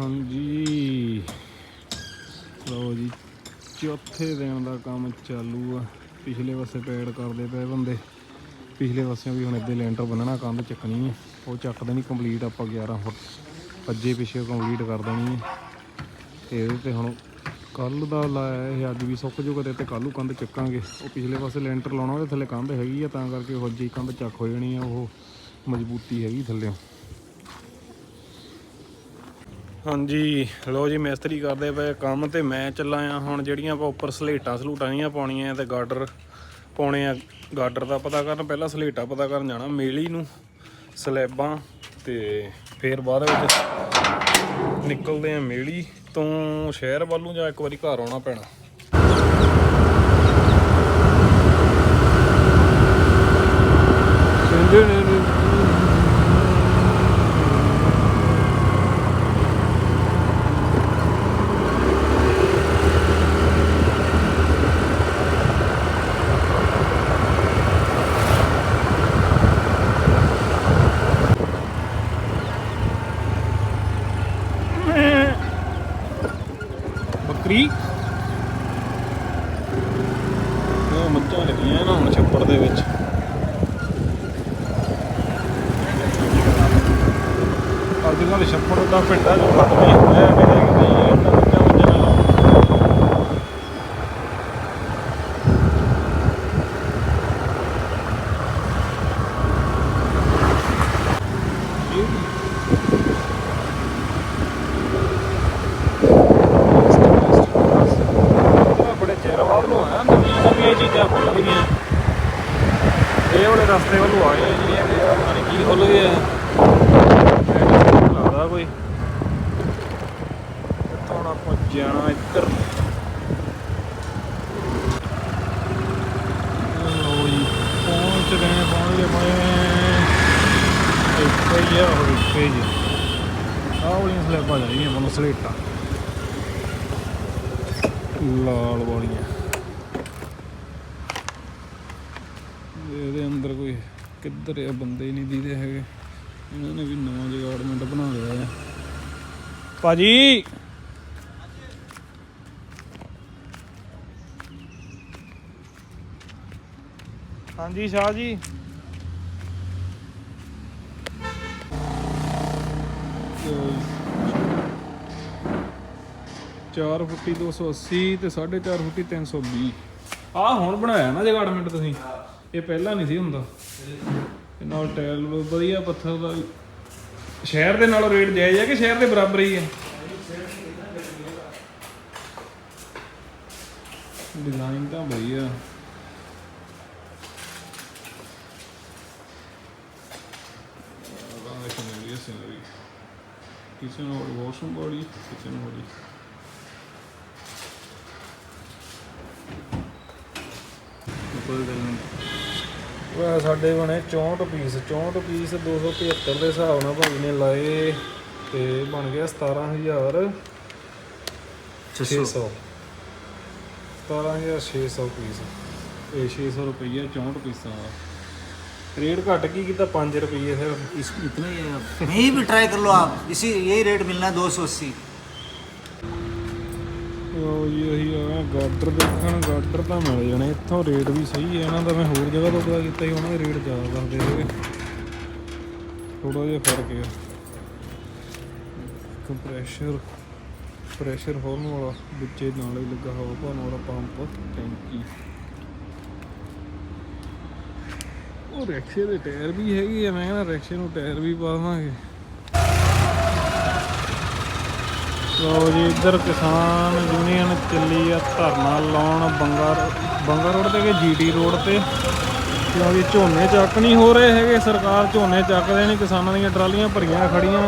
ਹਾਂਜੀ। ਲਓ ਜੀ, ਚੌਥੇ ਦਿਨ ਦਾ ਕੰਮ ਚਾਲੂ ਆ। ਪਿਛਲੇ ਪਾਸੇ ਪੈਡ ਕਰਦੇ ਪਏ ਬੰਦੇ। ਪਿਛਲੇ ਪਾਸਿਓਂ ਵੀ ਹੁਣ ਇੱਦੇ ਲੈਂਟਰ ਬੰਨਣਾ, ਕੰਧ ਚੱਕਣੀ ਹੈ ਉਹ ਚੱਕ ਦੇਣੀ ਕੰਪਲੀਟ ਆਪਾਂ 11 ਫੁੱਟ। ਅੱਜੇ ਪਿਛੇ ਕੰਪਲੀਟ ਕਰ ਦੇਣੀ ਹੈ ਤੇ ਇਹਦੇ ਤੇ ਹੁਣ ਕੱਲ ਦਾ ਲਾਇਆ ਇਹ, ਅੱਜ ਵੀ ਸੁੱਕ ਜੂਗਾ ਤੇ ਤੇ ਕੱਲ੍ਹ ਕੰਧ ਚੱਕਾਂਗੇ। ਉਹ ਪਿਛਲੇ ਪਾਸੇ ਲੈਂਟਰ ਲਾਉਣਾ ਉਹਦੇ ਥੱਲੇ ਕੰਧ ਹੈਗੀ ਆ, ਤਾਂ ਕਰਕੇ ਉਹ ਅੱਜੇ ਕੰਧ ਚੱਕ ਹੋ ਜਾਣੀ ਆ, ਉਹ ਮਜ਼ਬੂਤੀ ਹੈਗੀ ਥੱਲੇ ਹਾਂਜੀ ਲੋ ਜੀ, ਮਿਸਤਰੀ ਕਰਦੇ ਪਏ ਕੰਮ ਤੇ ਮੈਂ ਚੱਲਾਂ ਆ ਹੁਣ ਜਿਹੜੀਆਂ ਆਪਾਂ ਉੱਪਰ ਸਲੇਟਾਂ ਸਲੂਟਾਂ ਜੀਆਂ ਪਾਉਣੀਆਂ ਤੇ ਗਾਡਰ ਪਾਉਣੇ ਆ। ਗਾਡਰ ਦਾ ਪਤਾ ਕਰਨ, ਪਹਿਲਾਂ ਸਲੇਟਾਂ ਪਤਾ ਕਰਨ ਜਾਣਾ, ਮੇਲੀ ਨੂੰ, ਸਲੈਬਾਂ ਤੇ ਫੇਰ ਬਾਅਦ ਵਿੱਚ ਨਿਕਲਦੇ ਆ ਮੇਲੀ ਤੋਂ ਸ਼ਹਿਰ ਵੱਲੋਂ ਜਾਂ ਇੱਕ ਵਾਰੀ ਘਰ ਆਉਣਾ ਪੈਣਾ ਬੱਕਰੀ ਇਹ ਮੱਝਾਂ ਲੱਗੀਆਂ ਨਾ ਹੁਣ ਛੱਪੜ ਦੇ ਵਿੱਚ ਅੱਜ ਕੱਲ੍ਹ ਛੱਪੜ ਦਾ ਪਿੰਡਾਂ ਚ ਖਤਮ ਹੀ ਹੋਇਆ ਕਿਤੇ ਕਿਤੇ ਇਹਨਾਂ ਮੱਝਾਂ ਮੁੱਝਾਂ ਨਾਲ ਇਹ ਬੜੇ ਚਿਰ ਬਾਅਦ ਨੂੰ ਆਇਆ ਨਵੀਆਂ ਨਵੀਆਂ ਚੀਜ਼ਾਂ ਖੁੱਲ ਗਈਆਂ ਇਹ ਵਾਲੇ ਰਸਤੇ ਵੱਲੋਂ ਆਏ ਆ ਜਿਹੜੀਆਂ ਕਿ ਪਤਾ ਨਹੀਂ ਕੀ ਖੁੱਲ ਗਏ ਆ ਲੱਗਦਾ ਕੋਈ ਇੱਥੋਂ ਹੁਣ ਆਪਾਂ ਜਾਣਾ ਇੱਧਰ ਲਓ ਜੀ ਪਹੁੰਚ ਗਏ ਪਹੁੰਚ ਗਏ ਪਏ ਇੱਥੇ ਹੀ ਆ ਹੋਰ ਇੱਥੇ ਹੀ ਆ ਆਹ ਵਾਲੀਆਂ ਸਲੈਬਾਂ ਚਾਹੀਦੀਆਂ ਮੈਨੂੰ ਸਲੇਟਾਂ। ਲਾਲ ਵਾਲੀਆਂ। ਇਹਦੇ ਅੰਦਰ ਕੋਈ ਕਿੱਧਰ ਆ, ਬੰਦੇ ਹੀ ਨਹੀਂ ਦੀਦੇ ਹੈਗੇ। ਇਹਨਾਂ ਨੇ ਵੀ ਨਵਾਂ ਜਗਾੜਮੈਂਟ ਬਣਾ ਲਿਆ ਹੈ ਭਾਜੀ! ਹਾਂਜੀ ਸ਼ਾਹ ਜੀ। ਚਾਰ ਫੁੱਟੀ 280 ਤੇ 4.5 ਫੁੱਟੀ 320 ਆਹ ਹੁਣ ਬਣਾਇਆ ਨਾ ਜਗਾੜਮੈਂਟ ਤੁਸੀਂ। ਇਹ ਪਹਿਲਾਂ ਨਹੀਂ ਸੀ ਹੁੰਦਾ। ਤੇ ਨਾਲ ਟਾਇਲ ਵਧੀਆ ਪੱਥਰ ਦਾ ਸ਼ਹਿਰ ਦੇ ਨਾਲੋਂ ਰੇਟ ਜਾਇਜ਼ ਹੈ ਕਿ ਸ਼ਹਿਰ ਦੇ ਬਰਾਬਰ ਹੀ ਹੈ ਡਿਜ਼ਾਈਨ ਤਾਂ ਵਧੀਆ। ਬੋਡੀ ਕੋਈ ਗੱਲ ਨਹੀਂ ਉਹ ਸਾਡੇ ਬਣੇ 64 ਪੀਸ 64 ਪੀਸ 275 ਦੇ ਹਿਸਾਬ ਨਾਲ ਭਾਜੀ ਨੇ ਲਾਏ ਤੇ ਬਣ ਗਿਆ 17000 600 17600 ਪੀਸ ਇਹ 600 ਰੁਪਈਆ 64 ਪੀਸਾਂ ਦਾ ਰੇਟ ਘੱਟ ਕੀ ਕੀਤਾ 5 ਰੁਪਏ ਸਿਰਫ इस इतना ही है आप यहीं भी ट्राई कर लो आप इसी यही रेट मिलना है दो सौ अस्सी ਉਹ ਜੀ ਉਹੀ ਆ ਗਾਡਰ ਦੇਖਣ ਗਾਡਰ ਤਾਂ ਮਿਲ ਜਾਣੇ ਇੱਥੋਂ ਰੇਟ ਵੀ ਸਹੀ ਹੈ ਇਹਨਾਂ ਦਾ ਮੈਂ ਹੋਰ ਜਗ੍ਹਾ ਤੋਂ ਪਤਾ ਕੀਤਾ ਸੀ ਉਹਨਾਂ ਦੇ ਰੇਟ ਜ਼ਿਆਦਾ ਦੱਸਦੇ ਸੀਗੇ ਥੋੜਾ ਜਿਹਾ ਫਰਕ ਹੈ ਕੰਪਰੈਸ਼ਰ ਪ੍ਰੈਸ਼ਰ ਹੋਰਨ ਵਾਲਾ ਵਿੱਚੇ ਨਾਲ ਹੀ ਲੱਗਾ ਹਵਾ ਭਰਨ ਵਾਲਾ ਪੰਪ ਟੈਂਕੀ ਉਹ ਰੈਕਸ਼ੇ ਦੇ ਟਾਇਰ ਵੀ ਹੈਗੇ ਆ, ਮੈਂ ਕਹਿੰਦਾ ਰੈਕਸ਼ੇ ਨੂੰ ਟਾਇਰ ਵੀ ਪਾ ਦੇਵਾਂਗੇ ਜੀ, ਇੱਧਰ ਕਿਸਾਨ ਯੂਨੀਅਨ ਚੱਲੀ ਆ ਧਰਨਾ ਲਾਉਣ ਬੰਗਾ ਬੰਗਾ ਰੋਡ ਤੇ ਕਿ ਜੀਟੀ ਰੋਡ ਤੇ? ਕਿਉਂਕਿ ਝੋਨੇ ਚੱਕ ਨਹੀਂ ਹੋ ਰਹੇ ਹੈਗੇ, ਸਰਕਾਰ ਝੋਨੇ ਚੱਕਦੇ ਨਹੀਂ ਕਿਸਾਨਾਂ ਦੀਆਂ ਟਰਾਲੀਆਂ ਭਰੀਆਂ ਖੜੀਆਂ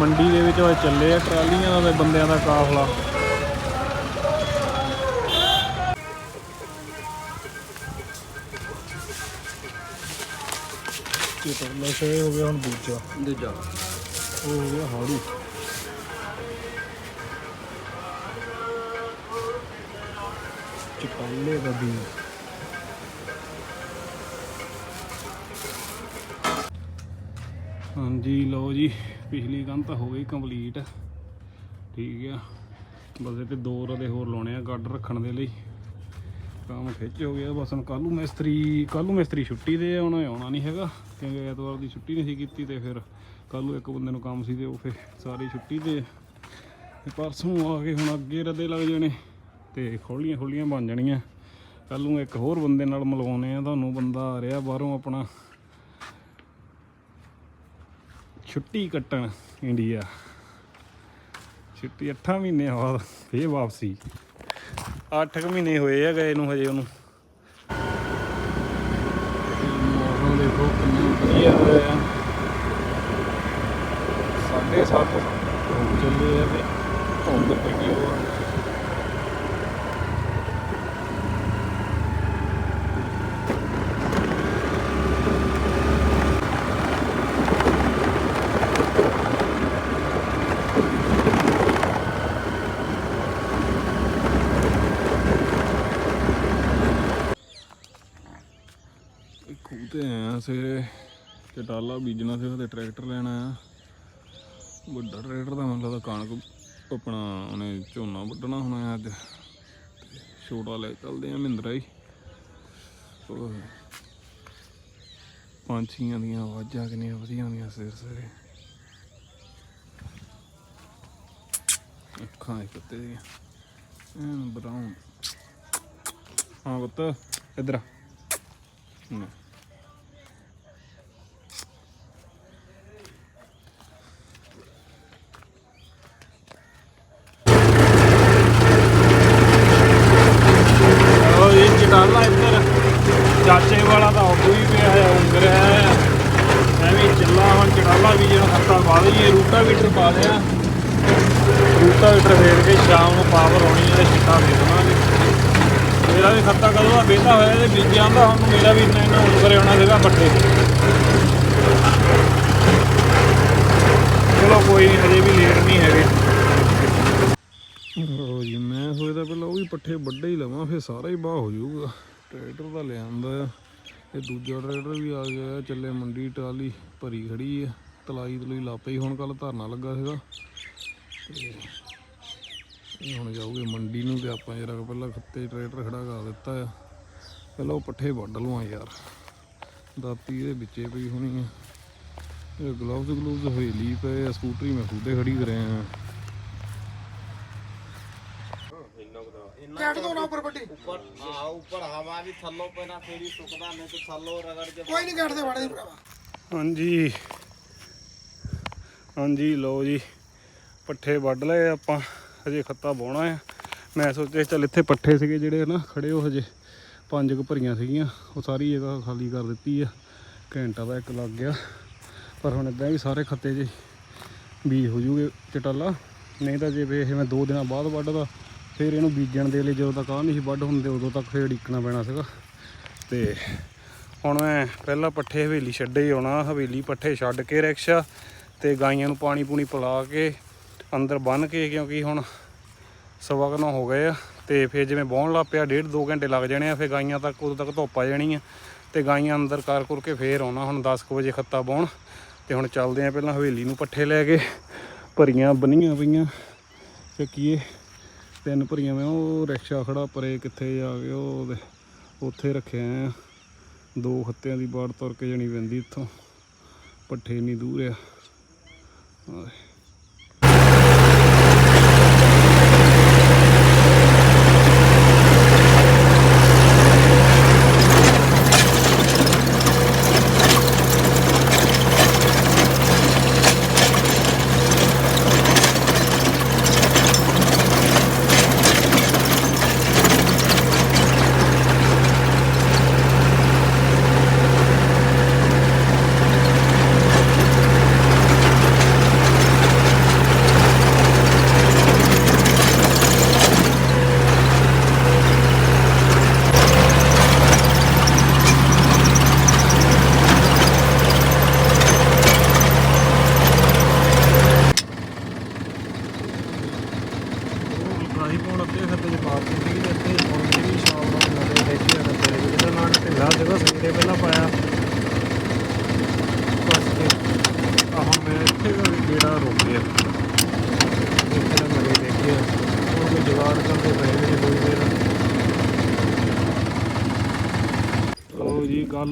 ਮੰਡੀ ਦੇ ਵਿੱਚ ਉਹ ਚੱਲੇ ਆ ਟਰਾਲੀਆਂ ਦਾ ਤੇ ਬੰਦਿਆਂ ਦਾ ਕਾਫਲਾ। ਇਹ ਤਾਂ ਨਸ਼ਾ ਹੋ ਗਿਆ ਹੁਣ ਦੂਜਾ। दूजा ਉਹ ਹੋ ਗਿਆ ਹਾੜੂ। ਚਪਾਲੇ ਦਾ ਵੀ ਹਾਂਜੀ ਲਓ ਜੀ ਪਿਛਲੀ ਕੰਧ ਤਾਂ ਹੋ ਗਈ ਕੰਪਲੀਟ। ਠੀਕ ਆ। ਬਸ ਇਹ ਤੇ ਦੋ ਰਦੇ ਹੋਰ ਲਾਉਣੇ ਆ ਗੱਡ ਰੱਖਣ ਦੇ ਲਈ। ਕੰਮ ਖਿੱਚ ਹੋ ਗਿਆ। ਬਸ ਹੁਣ ਕੱਲ੍ਹ ਨੂੰ ਮਿਸਤਰੀ, ਕੱਲ੍ਹ ਨੂੰ ਮਿਸਤਰੀ ਛੁੱਟੀ ਤੇ ਆ, ਉਹਨੇ ਆਉਣਾ ਨਹੀਂ ਹੈਗਾ। ਕਿਉਂਕਿ ਐਤਵਾਰ ਦੀ ਛੁੱਟੀ ਨਹੀਂ ਸੀ ਕੀਤੀ ਤੇ ਫਿਰ ਕੱਲ੍ਹ ਨੂੰ ਇੱਕ ਬੰਦੇ ਨੂੰ ਕੰਮ ਸੀ ਤੇ ਉਹ ਫਿਰ ਸਾਰੀ ਛੁੱਟੀ ਤੇ ਤੇ ਪਰਸੋਂ ਆ ਕੇ ਹੁਣ ਅੱਗੇ ਰਦੇ ਲੱਗ ਜਾਣੇ ਤੇ ਖੋਲੀਆਂ ਖੋਲੀਆਂ ਬਣ ਜਾਣੀਆਂ। ਕੱਲ ਨੂੰ ਇੱਕ ਹੋਰ ਬੰਦੇ ਨਾਲ ਮਿਲਵਾਉਣੇ ਆ, ਤੁਹਾਨੂੰ ਬੰਦਾ ਆ ਰਿਹਾ ਬਾਹਰੋਂ ਆਪਣਾ। ਛੁੱਟੀ ਕੱਟਣ ਇੰਡੀਆ। ਛੁੱਟੀ 8 ਮਹੀਨੇ ਬਾਅਦ ਫੇਰ ਵਾਪਸੀ। 8 ਕੁ ਮਹੀਨੇ ਹੋਏ ਆ ਗਏ ਨੂੰ ਹਜੇ ਉਹਨੂੰ। ਮੌਸਮ ਦੇਖੋ ਕਿੰਨਾ ਵਧੀਆ ਹੋਇਆ ਸਾਢੇ ਸੱਤ ਧੁੱਪ ਚੱਲੇ ਆ ਤੇ ਧੁੰਦ ਪਈ ਹੋਆ ਖੂਹ ਤੇ ਆਇਆ ਸਵੇਰੇ ਚਟਾਲਾ ਬੀਜਣਾ ਸੀ ਉਹਦੇ ਟਰੈਕਟਰ ਲੈਣਾ ਆ। ਵੱਡਾ ਟਰੈਕਟਰ ਦਾ ਮੈਨੂੰ ਲੱਗਦਾ ਕਣਕ ਆਪਣਾ ਉਹਨੇ ਝੋਨਾ ਵੱਢਣਾ ਹੋਣਾ ਆ ਅੱਜ। ਛੋਟਾ ਲੈ ਚੱਲਦੇ ਆ ਮਹਿੰਦਰਾ ਹੀ ਪੰਛੀਆਂ ਦੀਆਂ ਆਵਾਜ਼ਾਂ ਕਿੰਨੀਆਂ ਵਧੀਆ ਹੁੰਦੀਆਂ ਸਵੇਰ ਸਵੇਰੇ। ਅੱਖਾਂ ਦੇ ਕੁੱਤੇ ਦੀਆਂ। ਐਨ ਬਰਾਊਨ ਹਾਂ ਪੁੱਤ, ਇੱਧਰ ਆ। ਨਾ ਉਹ ਇੱਧਰ ਚਾਚੇ ਵਾਲਾ ਤਾਂ ਉਦੋਂ ਹੀ ਪਿਆ ਹੈ, ਉਂਗਰ ਹੈ। ਐਵੇਂ ਚੱਲਾ ਹੁਣ ਚਟਾਲਾ ਵੀ ਜਿਹੜਾ ਹੱਥਾਂ ਪਾ ਲਈਏ ਰੂਟਾ ਵੀਟਰ ਪਾ ਲਿਆ। ਰੂਟਾ ਵੀਟਰ ਫੇਰ ਕੇ ਸ਼ਾਮ ਨੂੰ ਪਾਵਰ ਆਉਣੀ ਹੈ ਛਿੱਟਾ ਦੇ ਦੇਵਾਂਗੇ। ਮੇਰਾ ਵੀ ਖੱਤਾ ਕਦੋਂ ਦਾ ਬੇਤਾ ਹੋਇਆ ਤੇ ਬੀਜ ਆਂਦਾ ਹੁਣ ਮੇਰਾ ਵੀ ਸੀਗਾ ਪੱਠੇ। ਚਲੋ ਕੋਈ ਨਹੀਂ ਹਜੇ ਵੀ ਲੇਟ ਨਹੀਂ ਹੈਗੇ। ਲਓ ਜੀ, ਮੈਂ ਸੋਚਦਾ ਪਹਿਲਾਂ ਉਹ ਵੀ ਪੱਠੇ ਵੱਡੇ ਹੀ ਲਵਾਂ, ਫਿਰ ਸਾਰਾ ਹੀ ਬਾਹ ਹੋ ਜਾਊਗਾ। ਟਰੈਕਟਰ ਤਾਂ ਲਿਆਂਦਾ ਆ। ਇਹ ਦੂਜਾ ਟਰੈਕਟਰ ਵੀ ਆ ਗਿਆ ਚੱਲੇ ਮੰਡੀ ਟਰਾਲੀ ਭਰੀ ਖੜੀ ਆ। ਤਲਾਈ ਤਲੂਈ ਲਾਪੇ ਹੀ, ਹੁਣ ਕੱਲ ਧਰਨਾ ਲੱਗਾ ਸੀਗਾ। ਇਹ ਹੁਣ ਜਾਊਗੇ ਮੰਡੀ ਨੂੰ ਤੇ ਆਪਾਂ ਜਰਾ ਪਹਿਲਾਂ ਖੱਤੇ ਟਰੈਕਟਰ ਖੜਾ ਕਰ ਦਿੱਤਾ ਆ। ਪਹਿਲਾਂ ਉਹ ਪੱਠੇ ਵੱਢ ਲਵਾਂ ਯਾਰ। ਦਾਤੀ ਦੇ ਵਿੱਚੇ ਪਈ ਹੋਣੀ ਆ। ਇਹ ਗਲਵਜ਼ ਗਲੂਵਜ਼ ਹਵੇਲੀ ਪਏ ਆ ਸਕੂਟਰੀ ਮੈਂ ਖੁੱਦੇ ਖੜੀ ਕਰਿਆ ਆ। ਹਾਂਜੀ। ਹਾਂਜੀ ਲੋ ਜੀ ਪੱਠੇ ਵੱਢ ਲਏ ਆਪਾਂ। ਹਜੇ ਖੱਤਾ ਬੋਣਾ ਆ। ਮੈਂ ਸੋਚਿਆ ਚੱਲ ਇੱਥੇ ਪੱਠੇ ਸੀਗੇ ਜਿਹੜੇ ਨਾ ਖੜੇ ਹੋ ਹਜੇ। ਪੰਜ ਕੁ ਭਰੀਆਂ ਸੀਗੀਆਂ, ਉਹ ਸਾਰੀ ਜਗ੍ਹਾ ਖਾਲੀ ਕਰ ਦਿੱਤੀ ਆ। ਘੰਟਾ ਦਾ ਇੱਕ ਲੱਗ ਗਿਆ। ਪਰ ਹੁਣ ਇਦਾਂ ਵੀ ਸਾਰੇ ਖੱਤੇ 'ਚ ਬੀਜ ਹੋ ਜੂਗੇ ਚਟਾਲਾ। ਨਹੀਂ ਤਾਂ ਜੇ ਵੇ ਇਹ ਮੈਂ ਦੋ ਦਿਨਾਂ ਬਾਅਦ ਵੱਢਦਾ, ਫਿਰ ਇਹਨੂੰ ਬੀਜਣ ਦੇ ਲਈ ਜਦੋਂ ਤੱਕ ਆ ਨਹੀਂ ਸੀ ਵੱਢ ਹੁੰਦੇ, ਉਦੋਂ ਤੱਕ ਫਿਰ ਉਡੀਕਣਾ ਪੈਣਾ ਸੀਗਾ। ਤੇ ਹੁਣ ਮੈਂ ਪਹਿਲਾਂ ਪੱਠੇ ਹਵੇਲੀ ਛੱਡੇ ਆਉਣਾ, ਹਵੇਲੀ ਪੱਠੇ ਛੱਡ ਕੇ ਰਿਕਸ਼ਾ ਤੇ ਗਾਈਆਂ ਨੂੰ ਪਾਣੀ ਪੂਣੀ ਪਿਲਾ ਕੇ ਅੰਦਰ ਬੰਨ ਕੇ, ਕਿਉਂਕਿ ਹੁਣ ਸਵਾ ਕੁ ਹੋ ਗਏ ਆ। ਤੇ ਫਿਰ ਜਿਵੇਂ ਬੌਣ ਲੱਗ ਪਿਆ, ਡੇਢ ਦੋ ਘੰਟੇ ਲੱਗ ਜਾਣੇ ਆ, ਫਿਰ ਗਾਈਆਂ ਤੱਕ ਉਦੋਂ ਤੱਕ ਧੁੱਪ ਆ ਜਾਣੀ ਆ। ਤੇ ਗਾਈਆਂ ਅੰਦਰ ਕਰ ਕੁਰ ਕੇ ਫੇਰ ਆਉਣਾ, ਹੁਣ 10 ਕੁ ਵਜੇ ਖੱਤਾ ਬੌਣ ਤੇ ਹੁਣ ਚੱਲਦੇ ਆ ਪਹਿਲਾਂ ਹਵੇਲੀ ਨੂੰ ਪੱਠੇ ਲੈ ਕੇ। ਭਰੀਆਂ ਬੰਨੀਆਂ ਪਈਆਂ, ਚੱਕੀਏ। ਤਿੰਨ ਭਰੀਆਂ ਮੈਂ, ਉਹ ਰਿਕਸ਼ਾ ਖੜਾ, ਪਰੇ ਕਿੱਥੇ ਜਾ ਕੇ ਉਹ ਉਹਦੇ- ਉੱਥੇ ਰੱਖਿਆ ਆ। ਦੋ ਖੱਤਿਆਂ ਦੀ ਬਾੜ ਤੁਰ ਕੇ ਜਾਣੀ ਪੈਂਦੀ ਇੱਥੋਂ। ਪੱਠੇ ਨਹੀਂ ਦੂਰ। ਆ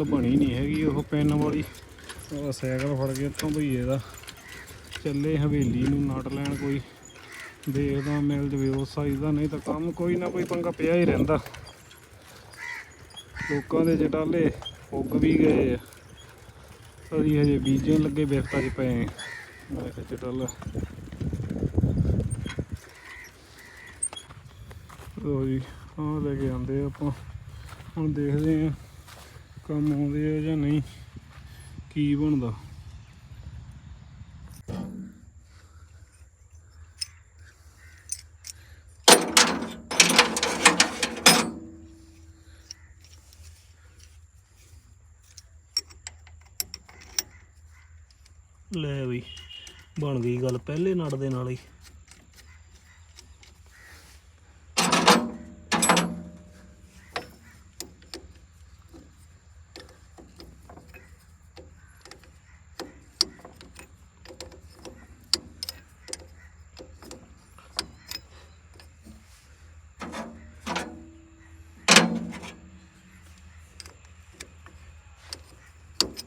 ਉਹ ਬਣੀ ਨਹੀਂ ਹੈਗੀ, ਉਹ ਪਿੰਨ ਵਾਲੀ। ਉਹ ਸਾਈਕਲ ਫੜ ਕੇ ਇੱਥੋਂ ਭਈਏ ਦਾ ਚੱਲੇ ਹਵੇਲੀ ਨੂੰ ਨਟ ਲੈਣ ਕੋਈ। ਦੇਖਦਾ ਮਿਲ ਜਵੇ ਉਸ ਸਾਈਜ਼ ਦਾ, ਨਹੀਂ ਤਾਂ ਕੰਮ ਕੋਈ ਨਾ ਕੋਈ ਪੰਗਾ ਪਿਆ ਹੀ ਰਹਿੰਦਾ। ਲੋਕਾਂ ਦੇ ਚਟਾਲੇ ਉੱਗ ਵੀ ਗਏ ਆ। ਅਸੀਂ ਹਜੇ ਬੀਜਣ ਲੱਗੇ ਬਿਰਤਾ 'ਚ ਪਏ ਮੈਂ ਕਿਹਾ ਚਟਾਲਾ ਲੋ ਜੀ, ਆਹ ਲੈ ਕੇ ਆਂਦੇ ਆਪਾਂ। ਹੁਣ ਦੇਖਦੇ ਆ। ਕੰਮ ਆਉਂਦੇ ਆ ਜਾਂ ਨਹੀਂ? ਕੀ ਬਣਦਾ? ਲੈ ਵੀ ਬਣ ਗਈ ਗੱਲ ਪਹਿਲੇ ਨੜ ਦੇ ਨਾਲ ਹੀ।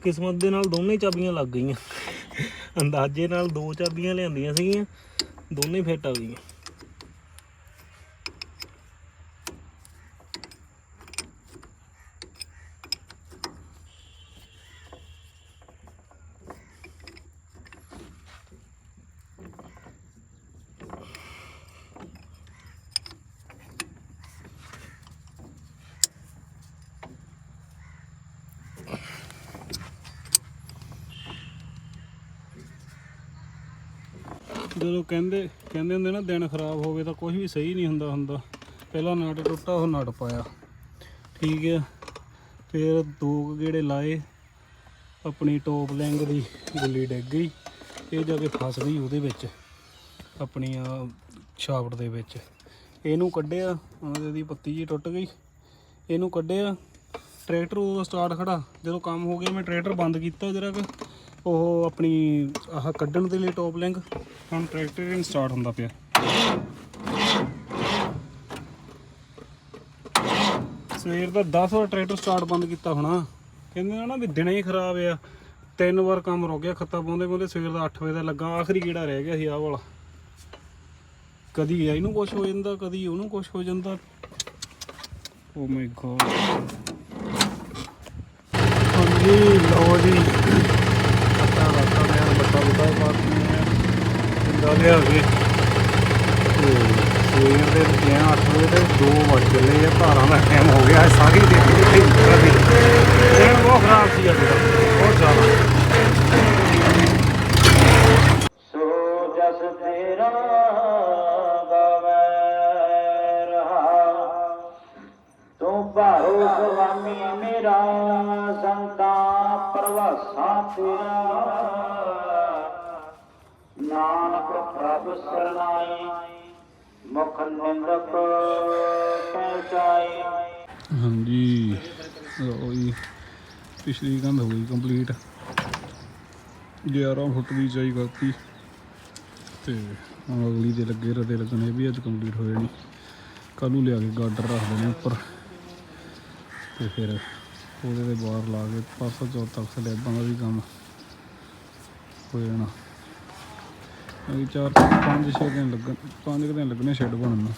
ਕਿਸਮਤ ਦੇ ਨਾਲ ਦੋਨੇ ਚਾਬੀਆਂ ਲੱਗ ਗਈਆਂ। ਅੰਦਾਜ਼ੇ ਨਾਲ ਦੋ ਚਾਬੀਆਂ ਲਿਆਂਦੀਆਂ ਸੀਗੀਆਂ, ਦੋਨੇ ਫਿੱਟ ਆ ਗਈਆਂ। ਜਦੋਂ ਕਹਿੰਦੇ ਕਹਿੰਦੇ ਹੁੰਦੇ ਨਾ, ਦਿਨ ਖਰਾਬ ਹੋਵੇ ਤਾਂ ਕੁਝ ਵੀ ਸਹੀ ਨਹੀਂ ਹੁੰਦਾ ਹੁੰਦਾ। ਪਹਿਲਾ ਨਟ ਟੁੱਟਾ ਉਹ ਨਟ ਪਾਇਆ। ਠੀਕ ਹੈ ਫਿਰ ਦੋ ਕੁ ਗੇੜੇ ਲਾਏ। ਆਪਣੀ ਟੋਪ ਲੈਂਗ ਦੀ ਗੁੱਲੀ ਡਿੱਗ ਗਈ। ਇਹ ਜਾ ਕੇ ਫਸ ਗਈ ਉਹਦੇ ਵਿੱਚ। ਆਪਣੀ ਆ ਛਾਵਟ ਦੇ ਵਿੱਚ। ਇਹਨੂੰ ਕੱਢਿਆ, ਉਹਦੀ ਪੱਤੀ ਜੀ ਟੁੱਟ ਗਈ। ਇਹਨੂੰ ਕੱਢਿਆ। ਟਰੈਕਟਰ ਉਹ ਸਟਾਰਟ ਖੜਾ। ਜਦੋਂ ਕੰਮ ਹੋ ਗਿਆ, ਮੈਂ ਟਰੈਕਟਰ ਬੰਦ ਕੀਤਾ ਜਰਾ ਕਿ। ਉਹ ਆਪਣੀ ਆਹ ਕੱਢਣ ਦੇ ਲਈ ਟੌਪ ਲਿੰਕ ਹੁਣ ਟਰੈਕਟਰ ਇਨ ਸਟਾਰਟ ਹੁੰਦਾ ਪਿਆ। ਸਵੇਰ ਦਾ 10 ਵਾਰ ਟਰੈਕਟਰ ਸਟਾਰਟ ਬੰਦ ਕੀਤਾ ਹੋਣਾ। ਕਹਿੰਦੇ ਨਾ ਵੀ ਦਿਨੇ ਹੀ ਖਰਾਬ ਆ। ਤਿੰਨ ਵਾਰ ਕੰਮ ਰੁਕ ਗਿਆ, ਖੱਤਾ ਪਾਉਂਦੇ ਪਾਉਂਦੇ ਸਵੇਰ ਦਾ 8 ਵਜੇ ਦਾ ਲੱਗਾ, ਆਖਰੀ ਕਿਹੜਾ ਰਹਿ ਗਿਆ ਸੀ ਆਹ ਵਾਲਾ। ਕਦੀ ਇਹਨੂੰ ਕੁਝ ਹੋ ਜਾਂਦਾ, ਕਦੀ ਉਹਨੂੰ ਕੁਝ ਹੋ ਜਾਂਦਾ। ਓ ਮਾਈ ਗੋਡ ਹਾਂਜੀ, ਲਓ ਜੀ। ਨੇ ਬੱਤਾ ਜਿੰਦਾ ਲਿਆ ਕੇ ਤੇ ਸਵੇਰ ਦੇ ਗਿਆ 8 ਵਜੇ ਤੇ 2 ਵਜ ਚੱਲੇ ਆ ਧਾਰਾਂ ਦਾ ਟਾਈਮ ਹੋ ਗਿਆ ਸਾਰੀ ਦਿਹਾੜੀ ਇੱਥੇ ਨਿਕਲ ਗਈ ਦਿਨ ਬਹੁਤ ਖਰਾਬ ਸੀ ਅੱਜ ਬਹੁਤ ਜ਼ਿਆਦਾ ਸੋ ਜਸ ਤੇਰਾ ਗਵੈ ਰਹਾ, ਤੂੰ ਭਾਰੋ ਸੁਆਮੀ, ਮੇਰਾ ਸੰਤਾ ਪ੍ਰਵਾਸਾ ਤੇਰਾ ਨਾਨਕ ਪ੍ਰਭ ਸਰਨਾਈ, ਮੁਖ ਨਿੰਦਕ ਪਹੁੰਚਾਈ। ਹਾਂਜੀ, ਲਓ ਜੀ ਪਿਛਲੀ ਕੰਧ ਹੋ ਗਈ ਕੰਪਲੀਟ 11 ਫੁੱਟ ਦੀ ਚਾਈ ਕਰਤੀ, ਤੇ ਹੁਣ ਅਗਲੀ ਦੇ ਲੱਗੇ ਰਦੇ ਲੱਗਣੇ ਵੀ ਅੱਜ ਕੰਪਲੀਟ ਹੋ ਜਾਣੀ ਕੱਲ੍ਹ ਨੂੰ ਲਿਆ ਕੇ ਗਾਰਡਰ ਰੱਖ ਦੇਣੇ ਉੱਪਰ। ਤੇ ਫਿਰ ਉਹਦੇ ਦੇ ਬਾਹਰ ਲਾ ਕੇ ਪਾਸਾ ਚੌਥ ਤੱਕ ਸਲੈਬਾਂ ਦਾ ਵੀ ਕੰਮ ਹੋ ਜਾਣਾ। ਅਗੇ ਚਾਰ ਪੰਜ ਛੇ ਦਿਨ ਲੱਗਣ ਪੰਜ ਕੁ ਦਿਨ ਲੱਗਣੇ ਸ਼ੈੱਡ ਬਣਨ ਨੂੰ।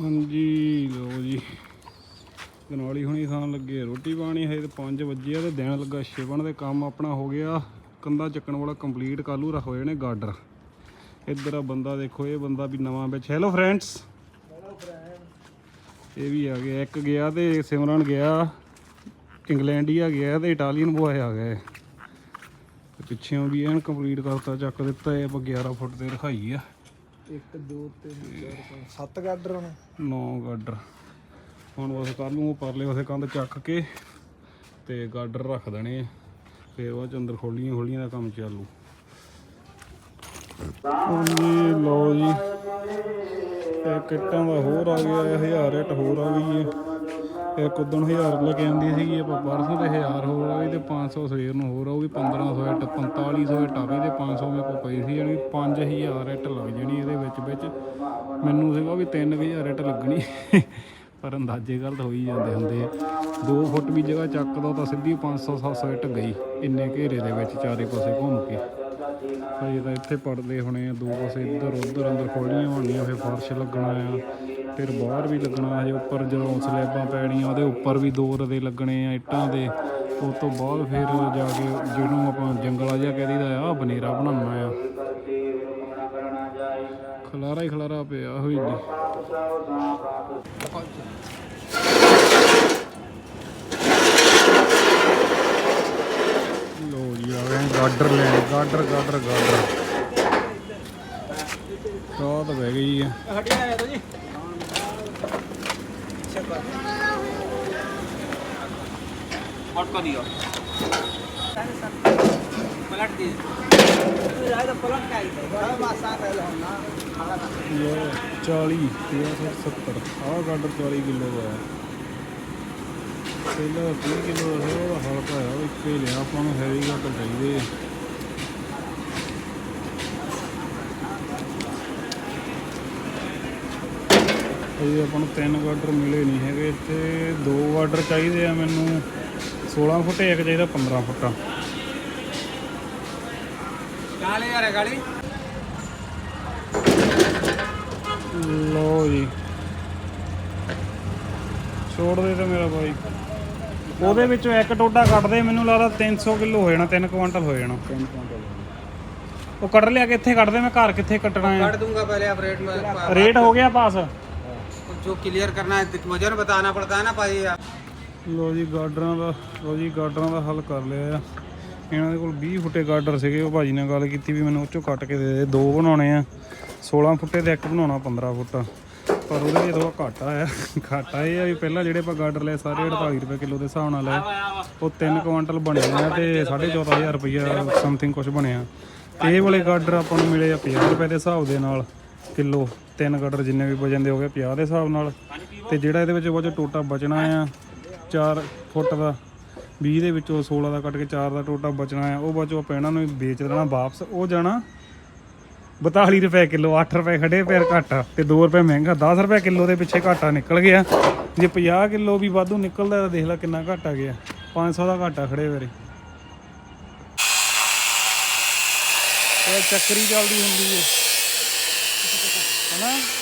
ਹਾਂਜੀ ਲਓ ਜੀ। ਗਨਾਲੀ ਹੁਣੀ ਖਾਣ ਲੱਗੇ ਰੋਟੀ ਪਾਣੀ ਹੈ ਤੇ 5 ਵਜੇ ਆ ਤੇ ਦਿਨ ਲੱਗਾ ਛਿਵਣ ਦੇ ਕੰਮ ਆਪਣਾ ਹੋ ਗਿਆ। ਕੰਦਾ ਚੱਕਣ ਵਾਲਾ ਕੰਪਲੀਟ ਕੱਲੂ ਰੱਖ ਹੋਏ ਨੇ ਗਾਰਡਰ ਇੱਧਰ ਆ ਬੰਦਾ ਦੇਖੋ ਇਹ ਬੰਦਾ ਵੀ ਨਵਾਂ ਵਿੱਚ। ਹੈਲੋ ਫਰੈਂਡਸ ਇਹ ਵੀ ਆ ਗਿਆ। ਇੱਕ ਗਿਆ ਤੇ ਸਿਮਰਨ ਗਿਆ। ਇੰਗਲੈਂਡ ਹੀ ਆ ਗਿਆ ਤੇ ਇਟਾਲੀਅਨ ਬੁਆਏ ਆ ਗਏ। ਪਿੱਛੇੋਂ ਵੀ ਐਨ ਕੰਪਲੀਟ ਕਰਤਾ ਚੱਕ ਦਿੱਤਾ ਇਹ ਆਪਾਂ 11 ਫੁੱਟ ਤੇ ਰਖਾਈ ਆ। 1 2 3 4 5 7 ਗਾਡਰ ਹੁਣ? ਨੌ ਗਾਡਰ ਹੁਣ ਬਸ ਕੱਲ ਨੂੰ ਉਹ ਪਰਲੇ ਪਾਸੇ ਕੰਧ ਚੱਕ ਕੇ ਤੇ ਗਾਡਰ ਰੱਖ ਦੇਣੇ ਫਿਰ ਉਹ 'ਚ ਅੰਦਰ ਖੋਲੀਆਂ ਖੋਲੀਆਂ ਦਾ ਕੰਮ ਚਾਲੂ। ਹਾਂਜੀ ਲਓ ਜੀ ਇਹ ਕਿੱਟਾਂ ਦਾ ਹੋਰ ਆ ਗਿਆ 1000 ਇੱਟ ਹੋਰ ਆ ਗਈ ਹੈ ਇੱਕ ਉਦੋਂ 1000 ਲੈ ਕੇ ਆਂਦੀ ਸੀਗੀ, ਆਪਾਂ ਪਰਸੋਂ ਤੇ 1000 ਹੋਰ ਆ ਆਈ ਤੇ 500 ਸਵੇਰ ਨੂੰ ਹੋਰ ਆਊਗੀ 1500 ਇੱਟ 4500 ਇੱਟ ਆ ਆਵੇ ਤੇ 500 ਮੇਰੇ ਕੋਲ ਪਈ ਸੀ ਜਾਣੀ 5000 ਇੱਟ ਲੱਗ ਜਾਣੀ ਇਹਦੇ ਵਿੱਚ ਵਿੱਚ। ਮੈਨੂੰ ਸੀਗਾ ਵੀ 3000 ਇੱਟ ਲੱਗਣੀ, ਪਰ ਅੰਦਾਜ਼ੇ ਗਲਤ ਹੋਈ ਜਾਂਦੇ ਹੁੰਦੇ ਆ। 2 ਫੁੱਟ ਵੀ ਜਗ੍ਹਾ ਚੱਕਦਾ ਤਾਂ ਸਿੱਧੀ 500 700 ਇੱਟ ਗਈ, ਇੰਨੇ ਘੇਰੇ ਦੇ ਵਿੱਚ ਚਾਰੇ ਪਾਸੇ ਘੁੰਮ ਕੇ। ਹਜੇ ਤਾਂ ਇੱਥੇ ਪੜਦੇ ਹੋਣੇ ਆ, ਦੋ ਪਾਸੇ ਇੱਧਰ ਉੱਧਰ ਅੰਦਰ ਖੋਲੀਆਂ ਹੋਣੀਆਂ, ਫਿਰ ਫਰਸ਼ ਲੱਗਣਾ ਆ। ਫਿਰ ਬਾਹਰ ਵੀ ਲੱਗਣਾ ਹਜੇ ਉੱਪਰ ਜਦੋਂ ਸਲੈਬਾਂ ਪੈਣੀਆਂ, ਉਹਦੇ ਉੱਪਰ ਵੀ ਦੋ ਰਦੇ ਲੱਗਣੇ ਆ ਇੱਟਾਂ ਦੇ। ਉਸ ਤੋਂ ਬਾਅਦ ਫਿਰ ਜਾ ਕੇ ਜਿਹਨੂੰ ਆਪਾਂ ਜੰਗਲਾ ਜਿਹਾ ਕਹਿ ਦਈਦਾ ਆ ਬਨੇਰਾ ਬਣਾਉਣਾ ਆ। ਖਲਾਰਾ ਹੀ ਖਲਾਰਾ ਪਿਆ ਹੋਈ ਜੀ ਲੋ ਜੀ, ਆ ਗਏ ਗਾਡਰ ਲੈਣ, ਗਾਡਰ ਗਾਡਰ ਗਾਡਰ। ਚਾਹ ਬਹਿ ਗਈ ਆ। पलट दीजिए ਇਹ 40 60 70 ਆਹ ਗਾਡਰ 40 ਕਿਲੋ ਦਾ ਆ ਪਹਿਲਾਂ 30 ਕਿਲੋ ਦਾ ਸੀ ਉਹਦਾ ਹਲਕਾ ਆ ਉਹ ਇੱਕੇ ਹੀ ਲਿਆ ਆਪਾਂ ਨੂੰ ਹੈਵੀ ਗਾਡਰ ਚਾਹੀਦੇ ਅਜੇ ਆਪਾਂ ਨੂੰ ਤਿੰਨ ਵਾਟਰ ਮਿਲੇ ਨਹੀਂ ਹੈਗੇ ਤੇ ਦੋ ਵਾਟਰ ਚਾਹੀਦੇ ਆ ਮੈਨੂੰ। 16 ਫੁੱਟ ਇੱਕ ਚਾਹੀਦਾ 15 ਫੁੱਟ। ਕਾਲੇ ਯਾਰ ਗਾਲੀ ਲੋ ਜੀ। ਛੋੜ ਦੇ ਤੇ ਮੇਰਾ ਬਾਈ। ਉਹਦੇ ਵਿੱਚੋਂ ਇੱਕ ਟੋਟਾ ਕੱਢਦੇ ਮੈਨੂੰ ਲੱਗਦਾ 300 ਕਿਲੋ ਹੋ ਜਾਣਾ 3 ਕੁਇੰਟਲ ਹੋ ਜਾਣਾ। 3 ਕੁਇੰਟਲ ਉਹ ਕੱਢ ਲਿਆ ਕਿੱਥੇ ਕੱਢਦੇ ਮੈਂ ਘਰ ਕਿੱਥੇ ਕੱਟਣਾ ਹੈ? ਕੱਢ ਦੂੰਗਾ ਪਹਿਲੇ ਆਪ ਰੇਟ ਰੇਟ ਹੋ ਗਿਆ ਪਾਸ? जो क्लियर करना है तो वजन बताना पड़ता है ना भाई ਲੋ ਜੀ ਗਾਡਰਾਂ ਦਾ ਲੋ ਜੀ ਗਾਡਰਾਂ ਦਾ ਹੱਲ ਕਰ ਲਿਆ ਆ ਇਹਨਾਂ ਦੇ ਕੋਲ 20 ਫੁੱਟੇ ਗਾਡਰ ਸੀਗੇ ਉਹ ਭਾਜੀ ਨਾਲ ਗੱਲ ਕੀਤੀ ਵੀ ਮੈਨੂੰ ਉਹ ਚੋਂ ਕੱਟ ਕੇ ਦੇ ਦੇ ਦੋ ਬਣਾਉਣੇ ਆ 16 ਫੁੱਟੇ ਤੇ ਇੱਕ ਬਣਾਉਣਾ 15 ਫੁੱਟ ਪਰ ਉਹਦੇ ਵਿੱਚ ਥੋੜਾ ਘਾਟਾ ਆ ਘਾਟਾ ਇਹ ਆ ਵੀ ਪਹਿਲਾਂ ਜਿਹੜੇ ਆਪਾਂ ਗਾਡਰ ਲਏ ਸਾਰੇ 48 ਰੁਪਏ ਕਿਲੋ ਦੇ ਹਿਸਾਬ ਨਾਲ ਲਏ ਉਹ 3 ਕੁਇੰਟਲ ਬਣੇ ਆ ਤੇ 14500 ਰੁਪਈਆ ਸਮਥਿੰਗ ਕੁਝ ਬਣਿਆ ਤੇ ਇਹ ਵਾਲੇ ਗਾਡਰ ਆਪਾਂ ਨੂੰ ਮਿਲੇ ਆ 50 ਰੁਪਏ ਦੇ ਹਿਸਾਬ ਦੇ ਨਾਲ ਕਿਲੋ ਤਿੰਨ ਗਾਡਰ ਜਿੰਨੇ ਵੀ ਵਜਨ ਦੇ ਹੋ ਗਏ 50 ਦੇ ਹਿਸਾਬ ਨਾਲ। ਤੇ ਜਿਹੜਾ ਇਹਦੇ ਵਿੱਚ ਬਾਅਦ ਟੋਟਾ ਬਚਣਾ ਆ 4 ਫੁੱਟ ਦਾ 20 ਦੇ ਵਿੱਚੋਂ 16 ਦਾ ਕੱਟ ਕੇ 4 ਦਾ ਟੋਟਾ ਬਚਣਾ ਆ। ਉਹ ਬਾਅਦ ਚੋਂ ਆਪਾਂ ਇਹਨਾਂ ਨੂੰ ਵੇਚ ਦੇਣਾ ਵਾਪਸ। ਉਹ ਜਾਣਾ 42 ਰੁਪਏ ਕਿਲੋ 8 ਰੁਪਏ ਖੜੇ ਪੈਰ ਘਾਟਾ ਤੇ 2 ਰੁਪਏ ਮਹਿੰਗਾ। 10 ਰੁਪਏ ਕਿਲੋ ਦੇ ਪਿੱਛੇ ਘਾਟਾ ਨਿਕਲ ਗਿਆ। ਜੇ 50 ਕਿਲੋ ਵੀ ਵਾਧੂ ਨਿਕਲਦਾ ਤਾਂ ਦੇਖ ਲੈ ਕਿੰਨਾ ਘਾਟਾ ਗਿਆ। 500 ਦਾ ਘਾਟਾ ਖੜੇ ਵੇਰੇ। ਇਹ ਚੱਕਰੀ ਚੱਲਦੀ ਹੁੰਦੀ ਹੈ Ano?